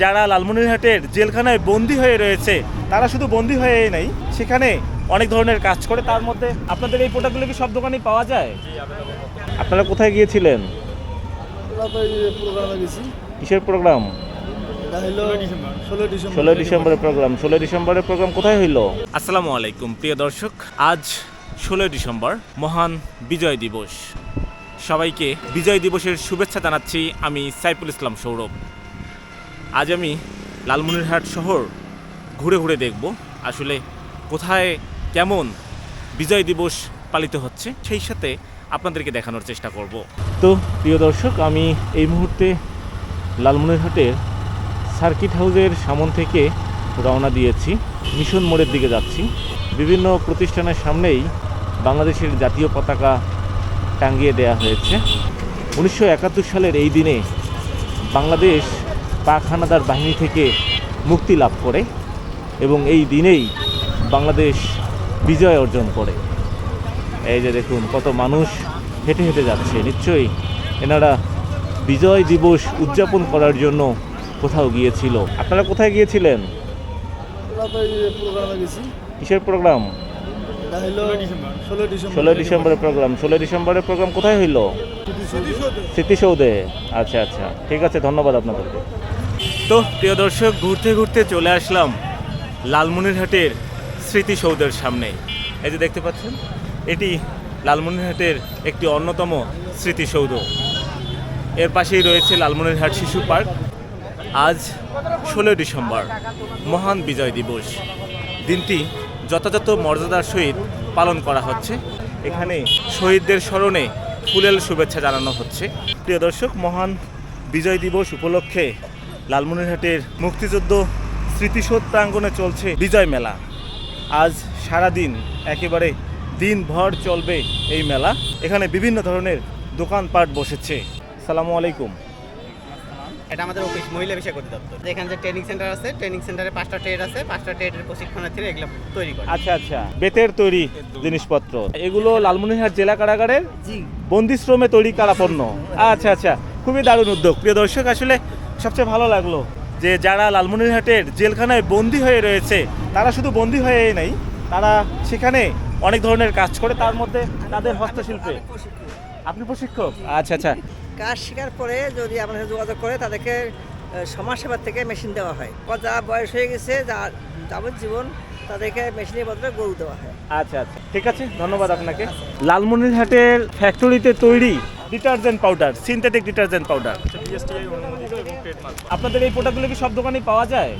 যারা লালমনিরহাটের জেলখানায় বন্দী হয়ে রয়েছে, তারা শুধু বন্দী হয়েই নাই, সেখানে অনেক ধরনের কাজ করে। তার মধ্যে আপনাদের এই প্রোডাক্টগুলো কি সব দোকানে পাওয়া যায়? আপনারা কোথায় গিয়েছিলেন? কিসের প্রোগ্রাম ষোলো ডিসেম্বরের প্রোগ্রাম ষোলো ডিসেম্বরের প্রোগ্রাম কোথায় হইল? আসসালামু আলাইকুম, প্রিয় দর্শক। আজ ষোলোই ডিসেম্বর, মহান বিজয় দিবস। সবাইকে বিজয় দিবসের শুভেচ্ছা জানাচ্ছি আমি সাইফুল ইসলাম সৌরভ। আজ আমি লালমনিরহাট শহর ঘুরে ঘুরে দেখব। আসলে কোথায় কেমন বিজয় দিবস পালিত হচ্ছে, সেই সাথে আপনাদেরকে দেখানোর চেষ্টা করব। তো প্রিয় দর্শক, আমি এই মুহূর্তে লালমনিরহাটের সার্কিট হাউসের সামন থেকে রওনা দিয়েছি। মিশন মোড়ের দিকে যাচ্ছি। বিভিন্ন প্রতিষ্ঠানের সামনেই বাংলাদেশের জাতীয় পতাকা টাঙ্গিয়ে দেয়া হয়েছে। উনিশশো একাত্তর সালের এই দিনে বাংলাদেশ পাক হানাদার বাহিনী থেকে মুক্তি লাভ করে এবং এই দিনেই বাংলাদেশ বিজয় অর্জন করে। এই যে দেখুন কত মানুষ হেঁটে হেঁটে যাচ্ছে। নিশ্চয়ই এনারা বিজয় দিবস উদযাপন করার জন্য কোথাও গিয়েছিল। আপনারা কোথায় গিয়েছিলেন? কিসের প্রোগ্রাম? এটা হলো ষোলো ডিসেম্বর ষোলো ডিসেম্বরের প্রোগ্রাম। ষোলোই ডিসেম্বরের প্রোগ্রাম কোথায় হইল? স্মৃতিসৌধে। আচ্ছা আচ্ছা। ঠিক আছে ধন্যবাদ আপনাদেরকে। তো, প্রিয় দর্শক, ঘুরতে ঘুরতে চলে আসলাম লালমনিরহাটের স্মৃতিসৌধের সামনে। এই যে দেখতে পাচ্ছেন, এটি লালমনিরহাটের একটি অন্যতম স্মৃতিসৌধ। এর পাশেই রয়েছে লালমনিরহাট শিশু পার্ক। আজ ষোলোই ডিসেম্বর, মহান বিজয় দিবস। দিনটি যথাযথ মর্যাদার সহিত পালন করা হচ্ছে। এখানে শহীদদের স্মরণে ফুলেল শুভেচ্ছা জানানো হচ্ছে। প্রিয় দর্শক, মহান বিজয় দিবস উপলক্ষে লালমনিরহাটের মুক্তিযুদ্ধ স্মৃতিসৌধ প্রাঙ্গণে চলছে বিজয় মেলা। আজ সারাদিন একেবারে দিনভর চলবে এই মেলা। এখানে বিভিন্ন ধরনের দোকানপাট বসেছে। সালামু আলাইকুম। এটা আমাদের অফিস মহিলা বিষয় অধিদপ্তর। এখানে যে ট্রেনিং সেন্টার আছে ট্রেনিং সেন্টারে পাঁচটা ট্রেড আছে পাঁচটা ট্রেডের প্রশিক্ষণার্থী এগুলো তৈরি করে। আচ্ছা আচ্ছা। বেতের তৈরি জিনিসপত্র। এগুলো লালমনিরহাট জেলা কারাগারের? জি। বন্দি শ্রমে তৈরি কারাপণ্য। আচ্ছা আচ্ছা। খুবই দারুণ উদ্যোগ। প্রিয় দর্শক আসলে সবচেয়ে ভালো লাগল যে যারা লালমনিরহাটের জেলখানায় বন্দী হয়ে রয়েছে তারা শুধু বন্দী হয়েই নাই তারা সেখানে অনেক ধরনের কাজ করে তার মধ্যে তাদের হস্তশিল্পে। আপনি প্রশিক্ষক? আচ্ছা আচ্ছা। কাজ শেখার পরে যদি আপনার সাথে যোগাযোগ করে তাদেরকে সমাজসেবার থেকে মেশিন দেওয়া হয়। বা যা বয়স হয়ে গেছে যা যাবজ্জীবন তাদেরকে মেশিনের বদলে গরু দেওয়া হয়। আচ্ছা আচ্ছা। ঠিক আছে ধন্যবাদ আপনাকে। লালমনিরহাটের ফ্যাক্টরিতে তৈরি detergent powder synthetic detergent powder. আপনাদের এই প্রোডাক্টগুলো কি সব দোকানেই পাওয়া যায়?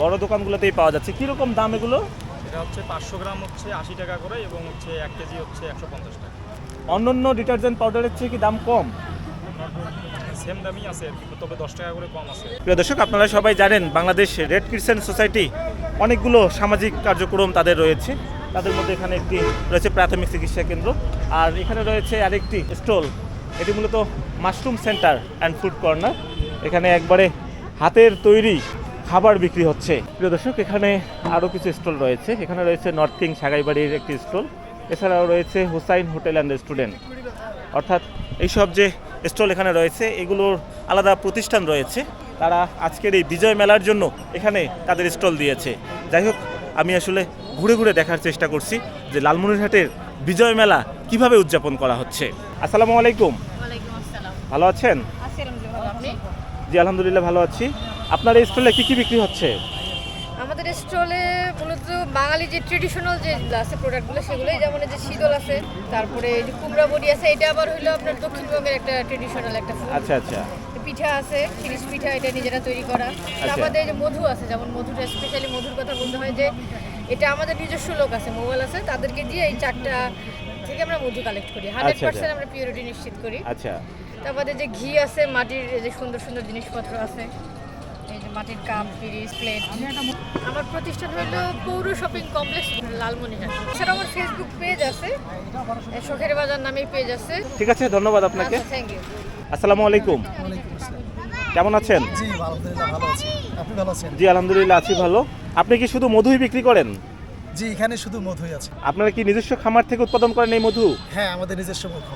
বড় দোকানগুলোতেই পাওয়া যাচ্ছে। কীরকম দাম এগুলো? এটা হচ্ছে পাঁচশো গ্রাম হচ্ছে আশি টাকা করে এবং হচ্ছে এক কেজি হচ্ছে একশো পঞ্চাশ টাকা। অন্যান্য ডিটারজেন্ট পাউডারের চেয়ে কি দাম কম? সেম দামই আছে তবে দশ টাকা করে কম আছে। প্রিয় দর্শক আপনারা সবাই জানেন বাংলাদেশ রেড ক্রিসেন্ট সোসাইটি অনেকগুলো সামাজিক কার্যক্রম তাদের রয়েছে। তাদের মধ্যে এখানে একটি রয়েছে প্রাথমিক চিকিৎসা কেন্দ্র। আর এখানে রয়েছে আরেকটি স্টল। এটি মূলত mushroom centre and food corner. এখানে একবারে হাতের তৈরি খাবার বিক্রি হচ্ছে। প্রিয় দর্শক, এখানে আরও কিছু স্টল রয়েছে। এখানে রয়েছে নর্থ কিং সাগাইবাড়ির একটি স্টল। এছাড়াও রয়েছে হুসাইন হোটেল অ্যান্ড রেস্টুরেন্ট। অর্থাৎ এইসব যে স্টল এখানে রয়েছে, এগুলোর আলাদা প্রতিষ্ঠান রয়েছে। তারা আজকের এই বিজয় মেলার জন্য এখানে তাদের স্টল দিয়েছে। যাই হোক, আমি আসলে ঘুরে ঘুরে দেখার চেষ্টা করছি যে লালমনিরহাটের বিজয় মেলা কীভাবে উদযাপন করা হচ্ছে। আসসালামু আলাইকুম। ভালো আছেন? জি আলহামদুলিল্লাহ ভালো আছি। আপনার এই স্টলে কি কি বিক্রি হচ্ছে? আমাদের স্টলে মূলত বাঙালি যে ট্রেডিশনাল যে আছে প্রোডাক্টগুলো সেগুলোই যেমন যে শীতল আছে তারপরে এই যে কুমড়া বড়ি আছে এটা আবার হলো আপনার দক্ষিণবঙ্গের একটা ট্রেডিশনাল একটা। আচ্ছা আচ্ছা। পিঠা আছে খিরিস পিঠা এটা নিজেরা তৈরি করা। আচ্ছা। আমাদের এই যে মধু আছে যেমন মধুটা স্পেশালি মধুর কথা বলতে হয় যে এটা আমাদের নিজস্ব লোক আছে মোবাইল আছে তাদেরকে দিয়ে এই চারটা থেকে আমরা মধু কালেক্ট করি। হান্ড্রেড আচ্ছা, পার্সেন্ট আচ্ছা। আমরা পিওরিটি নিশ্চিত করি। আচ্ছা। তারপরে যে ঘি আছে মাটির যে সুন্দর সুন্দর জিনিসপত্র আছে এই যে মাটির কাপ পিরিস প্লেট। আমার প্রতিষ্ঠান হলো পৌর শপিং কমপ্লেক্স লালমনিরহাট। এছাড়া আমার ফেসবুক পেজ আছে। শখের বাজার নামেই পেজ আছে। ঠিক আছে ধন্যবাদ আপনাকে। আচ্ছা থ্যাংক ইউ আসসালামু আলাইকুম। কেমন আছেন? জি আলহামদুলিল্লাহ ভালো আছি। আপনি ভালো আছেন? জি আলহামদুলিল্লাহ আছি ভালো। আপনি কি শুধু মধুই বিক্রি করেন? জি এখানে শুধু মধুই আছে। আপনারা কি নিজস্ব খামার থেকে উৎপাদন করেন এই মধু? হ্যাঁ আমাদের নিজস্ব মধু।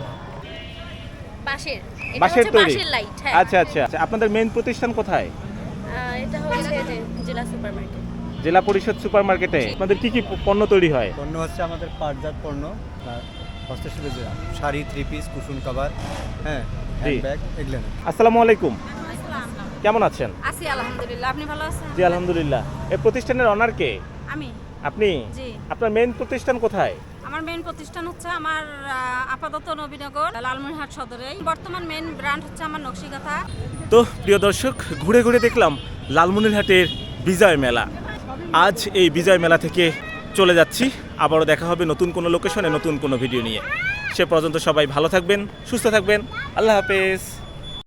এটা বাঁশের তৈরি। হ্যাঁ। আচ্ছা আচ্ছা। আচ্ছা, আপনাদের মেইন প্রতিষ্ঠান কোথায়? এটা হচ্ছে জেলা সুপার মার্কেট জেলা পরিষদ সুপার মার্কেটে আপনাদের কি কি পণ্য তৈরি হয়? পণ্য হচ্ছে আমাদের পাটজাত পণ্য হস্তশিল্পের যে শাড়ি থ্রি পিস কুসুম কাবার হ্যাঁ এগুলো আসসালামু আলাইকুম। কেমন আছেন? আছি আলহামদুলিল্লাহ। আপনি ভালো আছেন? জি আলহামদুলিল্লাহ। এই প্রতিষ্ঠানের অনার কে? আমি। আপনি? জি। আপনার মেইন প্রতিষ্ঠান কোথায়? আমার মেইন প্রতিষ্ঠান হচ্ছে আমার আপাতত নবীনগর, লালমনিরহাট সদরে বর্তমান মেইন ব্র্যান্ড হচ্ছে আমার নকশিকাথা। তো প্রিয় দর্শক, ঘুরে ঘুরে দেখলাম লালমনিরহাটের বিজয় মেলা। আজ এই বিজয় মেলা থেকে চলে যাচ্ছি। আবারও দেখা হবে নতুন কোনো লোকেশনে নতুন কোনো ভিডিও নিয়ে। সে পর্যন্ত সবাই ভালো থাকবেন, সুস্থ থাকবেন। আল্লাহ হাফেজ।